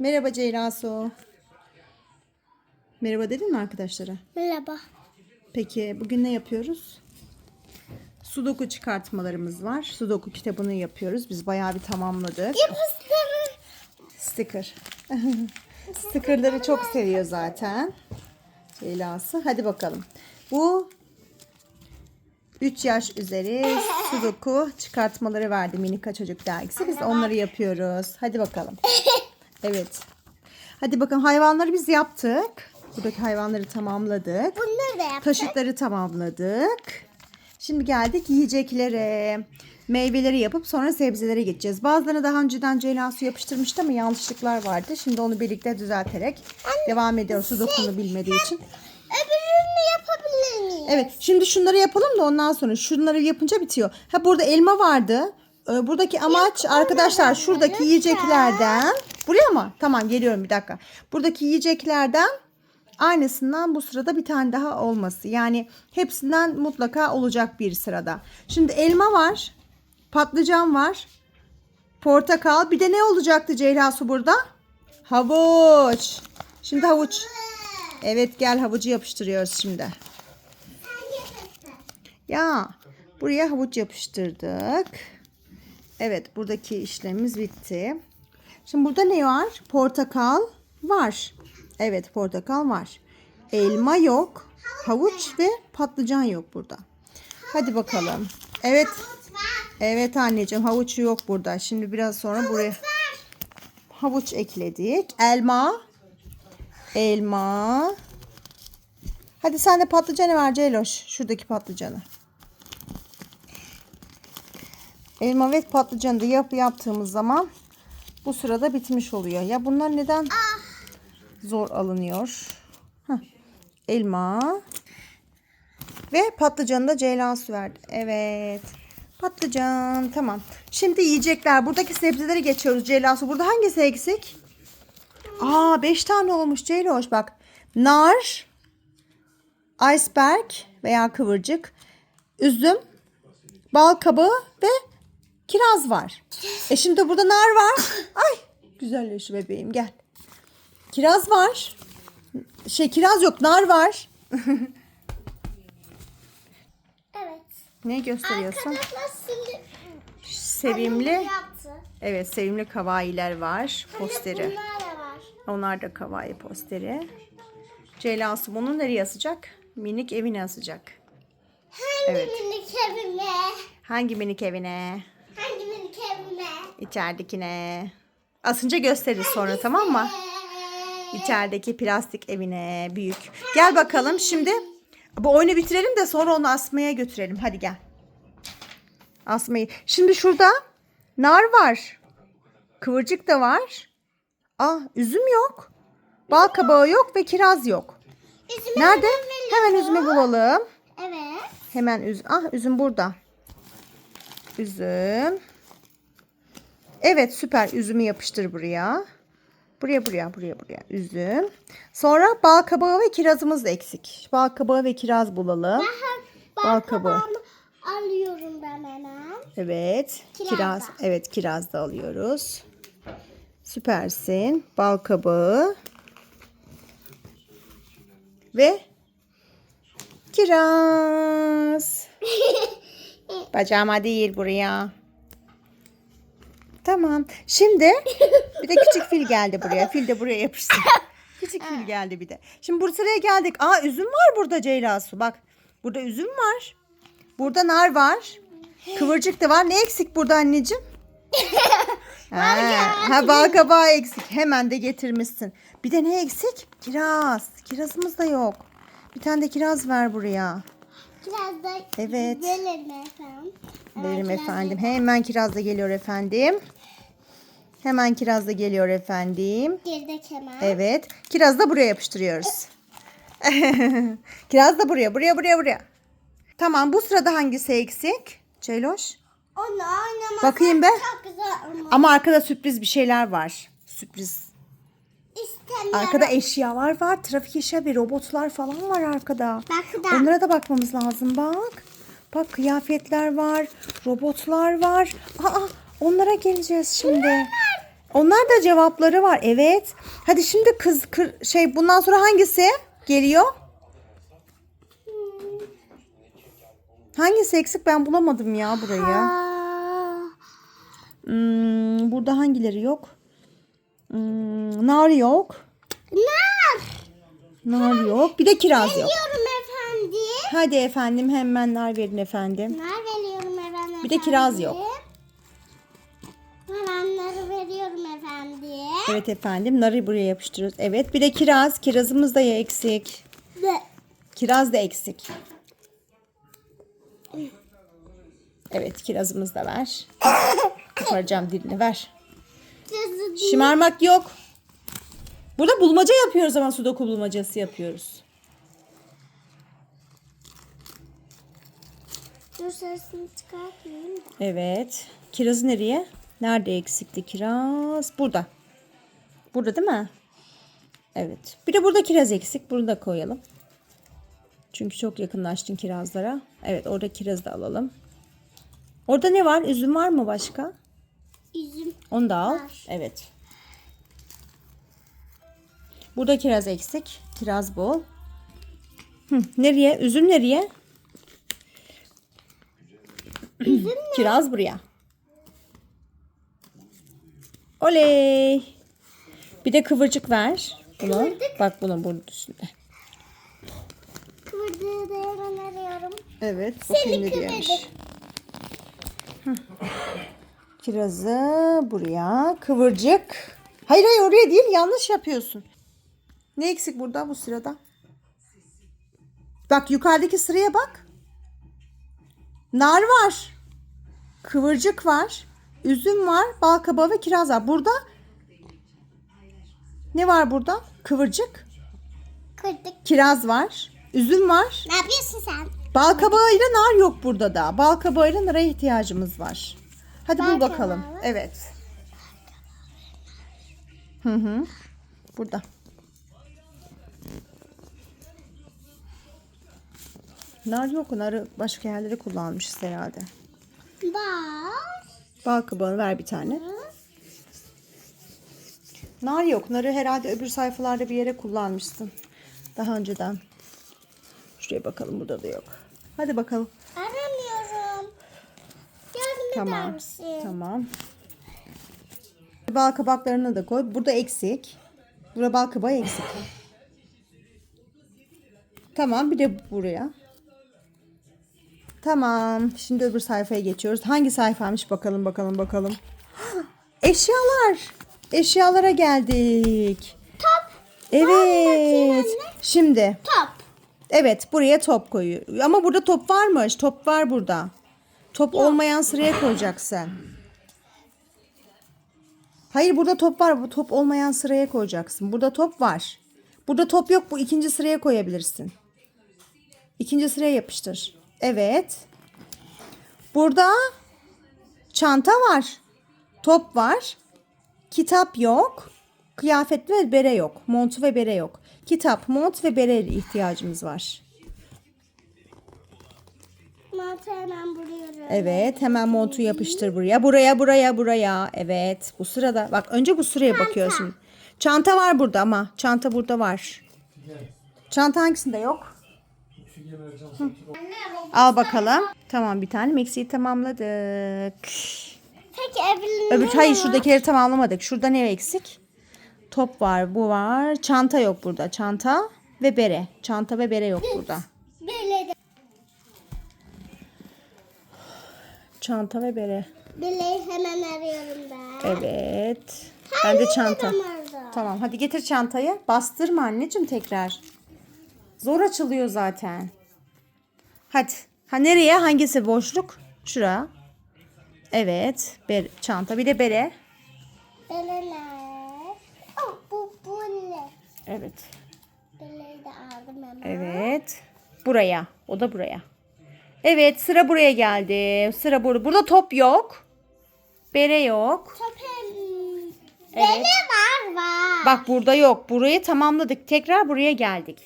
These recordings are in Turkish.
Merhaba Ceylasu. Merhaba dedin mi arkadaşlara? Merhaba. Peki bugün ne yapıyoruz? Sudoku çıkartmalarımız var. Sudoku kitabını yapıyoruz. Biz bayağı bir tamamladık. Sticker. Stickerları çok seviyor zaten. Ceylası. Hadi bakalım. Bu 3 yaş üzeri Sudoku çıkartmaları verdi Minika Çocuk Dergisi. Biz onları yapıyoruz. Hadi bakalım. Evet. Hadi bakalım hayvanları biz yaptık. Buradaki hayvanları tamamladık. Bunları da yaptık. Taşıtları tamamladık. Şimdi geldik yiyeceklere. Meyveleri yapıp sonra sebzelere geçeceğiz. Bazılarına daha önceden ceylan su yapıştırmıştı ama yanlışlıklar vardı. Şimdi onu birlikte düzelterek devam ediyoruz. Su dokunu bilmediği için. Öbürünü yapabilir miyim? Evet şimdi şunları yapalım da ondan sonra şunları yapınca bitiyor. Ha burada elma vardı. Ee, Buradaki amaç arkadaşlar şuradaki yiyeceklerden. Buraya mı? Tamam geliyorum bir dakika. Buradaki yiyeceklerden aynısından bu sırada bir tane daha olması. Yani hepsinden mutlaka olacak bir sırada. Şimdi elma var. Patlıcan var. Portakal. Bir de ne olacaktı Ceylasu burada? Havuç. Şimdi havuç. Evet gel havucu yapıştırıyoruz şimdi. Ya buraya havuç yapıştırdık. Evet buradaki işlemimiz bitti. Şimdi burada ne var? Portakal var. Evet portakal var. Elma yok. Havuç ve patlıcan yok burada. Hadi bakalım. Evet. Evet anneciğim havuç yok burada. Şimdi biraz sonra buraya havuç ekledik. Elma. Elma. Hadi sen de patlıcanı ver Celoş. Şuradaki patlıcanı. Elma ve patlıcanı da yap yaptığımız zaman bu sırada bitmiş oluyor. Ya bunlar neden zor alınıyor? Heh. Elma ve patlıcanı da Ceylan su verdi. Evet. Patlıcan tamam. Şimdi yiyecekler. Buradaki sebzeleri geçiyoruz Ceylan su. Burada hangisi eksik? Aa 5 tane olmuş Ceyloş bak. Nar, iceberg veya kıvırcık, üzüm, bal kabağı ve kiraz var. E şimdi burada nar var. Ay güzelleş bebeğim gel. Kiraz var. Şey kiraz yok nar var. Evet. Ne gösteriyorsun? Arkadaşlar şimdi Sevimli. yaptı. Evet sevimli kavailer var. Posteri. Bunlar da var. Onlar da kavai posteri. Ceylansı bunu nereye asacak? Minik evine asacak. Hangi Evet. minik evime? Hangi minik evine? Evime? İçeridekine. Asınca gösteririz sonra tamam mı? İçerideki plastik evine büyük. Gel bakalım şimdi. Bu oyunu bitirelim de sonra onu asmaya götürelim. Hadi gel. Asmayı. Şimdi şurada nar var. Kıvırcık da var. Ah üzüm yok. Bal kabağı yok ve kiraz yok. üzüme Nerede? Hemen üzümü bulalım. Evet. Hemen üzüm. Ah üzüm burada. Üzüm. Evet süper. Üzümü yapıştır buraya. Buraya buraya buraya buraya. Üzüm. Sonra bal kabağı ve kirazımız da eksik. Bal kabağı ve kiraz bulalım. Bal Bal kabağı. alıyorum ben hemen. Evet. Kiraz Kiraz. da. Evet kiraz da alıyoruz. Süpersin. Bal kabağı. Ve kiraz. Bacağıma değil buraya. Tamam. Şimdi bir de küçük fil geldi buraya. Fil de buraya yapıştı. Küçük fil geldi bir de. Şimdi bu sıraya geldik. Aa üzüm var burada Ceylasu. Bak. Burada üzüm var. Burada nar var. Kıvırcık da var. Ne eksik burada anneciğim? ha, ha bal kabağı eksik. Hemen de getirmişsin. Bir de ne eksik? Kiraz. Kirazımız da yok. Bir tane de kiraz ver buraya. Biraz da Evet. verelim efendim. Verim kiraz efendim. Hemen kiraz da geliyor efendim. Hemen kiraz da geliyor efendim. Girdek hemen. Evet. Kiraz da buraya yapıştırıyoruz. kiraz da buraya, buraya, buraya, buraya. Tamam. Bu sırada hangisi eksik? Ceyloş. Onu oynamak Bakayım be. çok güzel ama Ama arkada sürpriz bir şeyler var. Sürpriz. İstemiyorum. Arkada eşyalar var. Trafik eşya ve robotlar falan var arkada. Bak da. Onlara da bakmamız lazım bak. Bak kıyafetler var. Robotlar var. Aa onlara geleceğiz şimdi. Onlar da cevapları var. Evet. Hadi şimdi kız kır, şey bundan sonra hangisi geliyor? Hangisi eksik ben bulamadım ya burayı. Hmm, burada hangileri yok? Hmm, nar yok. nar. Nar yok. Bir de kiraz yok. Veriyorum efendim. Hadi efendim hemen nar verin efendim. Nar veriyorum efendim. Bir de kiraz yok. Naranları veriyorum efendim. Evet efendim narı buraya yapıştırıyoruz. Evet bir de kiraz. Kirazımız da ya eksik. Ve Kiraz da eksik. Evet kirazımız da ver. Koparacağım dilini ver. Şımarmak yok. Burada bulmaca yapıyoruz ama sudoku bulmacası yapıyoruz. dur sesini çıkartmayayım da. Evet. Kirazı nereye? Nerede eksikti kiraz? Burada. Burada değil mi? Evet. Bir de burada kiraz eksik. Bunu da koyalım. Çünkü çok yakınlaştın kirazlara. Evet orada kiraz da alalım. Orada ne var? Üzüm var mı başka? Üzüm. Onu da al. Var. Evet. Burada kiraz eksik. Kiraz bol. Hı, nereye? Üzüm nereye? kiraz buraya. Oley. Bir de kıvırcık ver. Bunu. Kıvırcık. Bak bunun bunun üstünde. Kıvırdığı da hemen arıyorum. Evet. Seni kıvırdık. Kirazı buraya. Kıvırcık. Hayır hayır oraya değil. Yanlış yapıyorsun. Ne eksik burada bu sırada? Bak yukarıdaki sıraya bak. Nar var. Kıvırcık var. Üzüm var. Bal kabağı ve kiraz var. Burada ne var burada? Kıvırcık. Kırdık. Kiraz var. Üzüm var. Ne yapıyorsun sen? Bal kabağıyla nar yok burada da. Bal kabağıyla nara ihtiyacımız var. Hadi Bal bul bakalım. kabağı. Evet. Hı hı. Burada. Nar yok. Narı başka yerlere kullanmışız herhalde. Bak. Bal kabağını ver bir tane. Nar yok. Narı herhalde öbür sayfalarda bir yere kullanmışsın. Daha önceden. Şuraya bakalım. Burada da yok. Hadi bakalım. Tamam. misin? Tamam. Bal kabaklarını da koy. Burada eksik. Burada bal kabağı eksik. Tamam bir de buraya. Tamam. Şimdi öbür sayfaya geçiyoruz. Hangi sayfaymış bakalım bakalım bakalım. Eşyalar. Eşyalara geldik. Top. Evet. Şimdi Top. Evet buraya top koyuyor. Ama burada top varmış. Top var burada. Top olmayan sıraya koyacaksın. Hayır burada top var. Bu top olmayan sıraya koyacaksın. Burada top var. Burada top yok. Bu ikinci sıraya koyabilirsin. İkinci sıraya yapıştır. Evet. Burada çanta var. Top var. Kitap yok. Kıyafet ve bere yok. Montu ve bere yok. Kitap, mont ve bere ihtiyacımız var. Mantı hemen buluyorum. Evet, hemen montu yapıştır buraya. Buraya, buraya, buraya. Evet, bu sırada. Bak önce bu sıraya bakıyorsun. Çanta var burada ama. Çanta burada var. Çanta hangisinde yok? Al bakalım. Tamam bir tane eksiği tamamladık. Peki Evelyn'in Öbür hayır şuradakileri tamamlamadık. Şurada ne eksik? Top var, bu var. Çanta yok burada. Çanta ve bere. Çanta ve bere yok burada. Çanta ve bere. Beleği hemen arıyorum ben. Evet. Ben de çanta. Tamam hadi getir çantayı. Bastırma anneciğim tekrar. Zor açılıyor zaten. Hadi. Ha nereye? Hangisi boşluk? Şura. Evet. Ber çanta. Bir de bere. Beleler. Oh, bu bu ne? Evet. Beleği de aldım hemen. Evet. Buraya. O da buraya. Evet sıra buraya geldi. Sıra burada. Burada top yok. Bere yok. Top. Evet. Bele var var. Bak burada yok. Burayı tamamladık. Tekrar buraya geldik.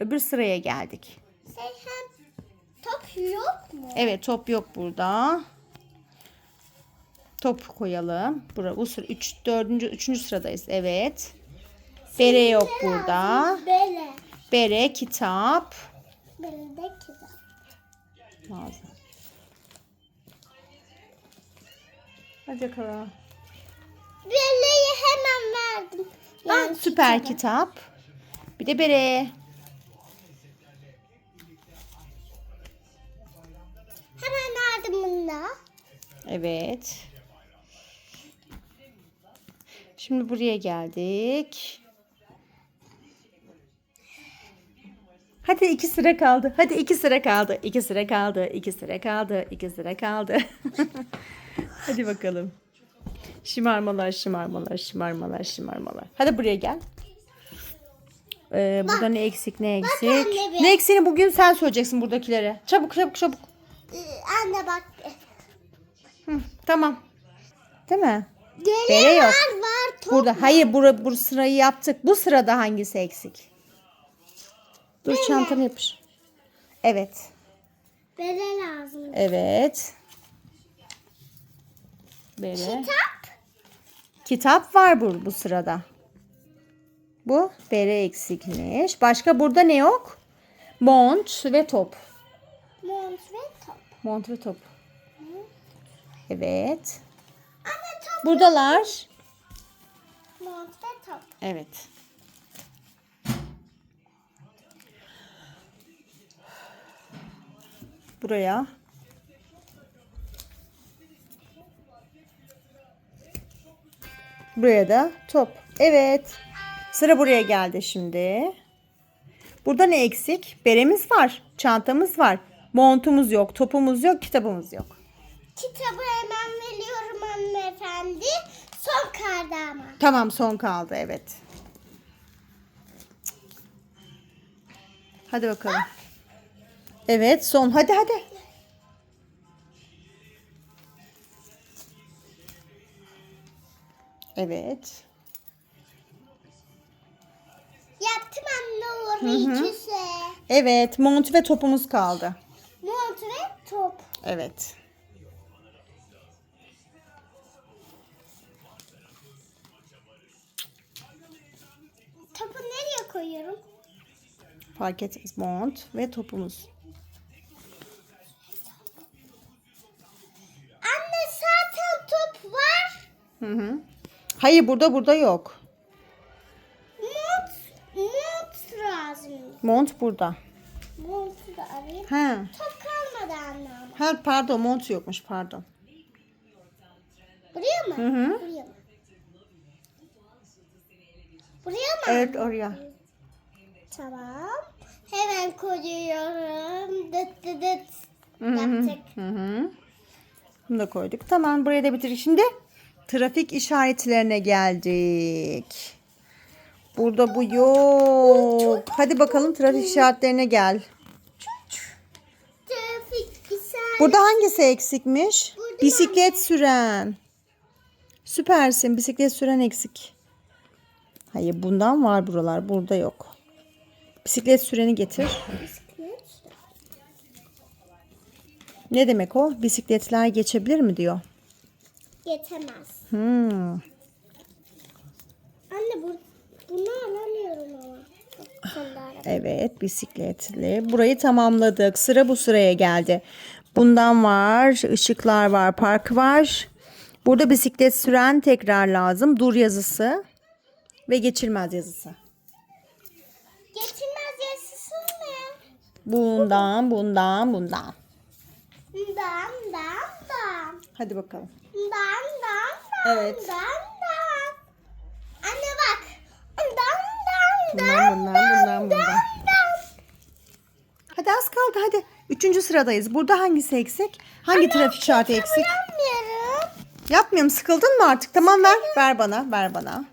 Öbür sıraya geldik. Şey hem... Top yok mu? Evet top yok burada. Top koyalım. Bura, bu sıra 3 4. 3. sıradayız. Evet. Bere yok burada. Bele. Bere, kitap. Bele de kitap. Lazım. Hadi bakalım. Bele'yi hemen verdim. Ah, süper kitap. Bir de bere. Hemen verdim bunu da. Evet. Şimdi buraya geldik. Hadi iki sıra kaldı. Hadi iki sıra kaldı. İki sıra kaldı. İki sıra kaldı. İki sıra kaldı. Hadi bakalım. Şımarmalar, şımarmalar, şımarmalar, şımarmalar. Hadi buraya gel. Ee, burada ne eksik, ne eksik? anne bir. Ne eksiğini bugün sen söyleyeceksin buradakilere. Çabuk, çabuk, çabuk. Ee, anne bak. Hı, tamam. Değil mi? Bele Bele yok. var var. Top. Burada hayır bura, bu sırayı yaptık. Bu sırada hangisi eksik? Dur çantanı yapış. Evet. Bele lazım. Evet. Böyle. Kitap. Kitap var bu, bu sırada. Bu bere eksikmiş. Başka burada ne yok? Mont ve top. Mont ve top. Mont ve top. Evet. Anne top. Buradalar. Mont ve top. Evet. Buraya. Buraya da top. Evet. Sıra buraya geldi şimdi. Burada ne eksik? Beremiz var. Çantamız var. Montumuz yok. Topumuz yok. Kitabımız yok. Kitabı hemen veriyorum hanımefendi. Son kaldı ama. Tamam son kaldı. Evet. Hadi bakalım. Evet son. Hadi hadi. Evet. Yaptım anne o ikisi. Evet mont ve topumuz kaldı. Mont ve top. Evet. Topu nereye koyuyorum? Fark etmez. Mont ve topumuz. Hı hı. Hayır burada burada yok. Mont, mont lazım. Mont burada. Montu da arayayım. Ha. Top kalmadı anne ama. Ha pardon mont yokmuş pardon. Buraya mı? Hı hı. Buraya mı? Buraya mı? Evet oraya. Tamam. Hemen koyuyorum. Dıt dıt dıt. Hı hı. Yaptık. Hı hı. Bunu da koyduk. Tamam buraya da bitirdik. Şimdi trafik işaretlerine geldik. Burada bu yok. Hadi bakalım trafik işaretlerine gel. Trafik işareti. Burada hangisi eksikmiş? Burada Bisiklet süren. Süpersin. Bisiklet süren eksik. Hayır bundan var buralar. Burada yok. Bisiklet süreni getir. Bisiklet. Ne demek o? Bisikletler geçebilir mi diyor. Yetemez. Hmm. Anne bu, bunu alamıyorum ama. Evet bisikletli. Burayı tamamladık. Sıra bu sıraya geldi. Bundan var. ışıklar var. Park var. Burada bisiklet süren tekrar lazım. Dur yazısı. Ve geçilmez yazısı. Geçilmez yaşasın mı? Bundan, bundan, bundan. Dan dan dan. Hadi bakalım. Dan dan dan. Evet. Dan dan. Anne bak. Dan dan Bundan, dan. bundan, dan, bundan, dan, bundan. dan. Hadi az kaldı hadi. Üçüncü sıradayız. Burada hangisi eksik? Hangi trafik işareti eksik? Yapmıyorum. Yapmıyorum. Sıkıldın mı artık? Tamam ver. Ver bana. Ver bana.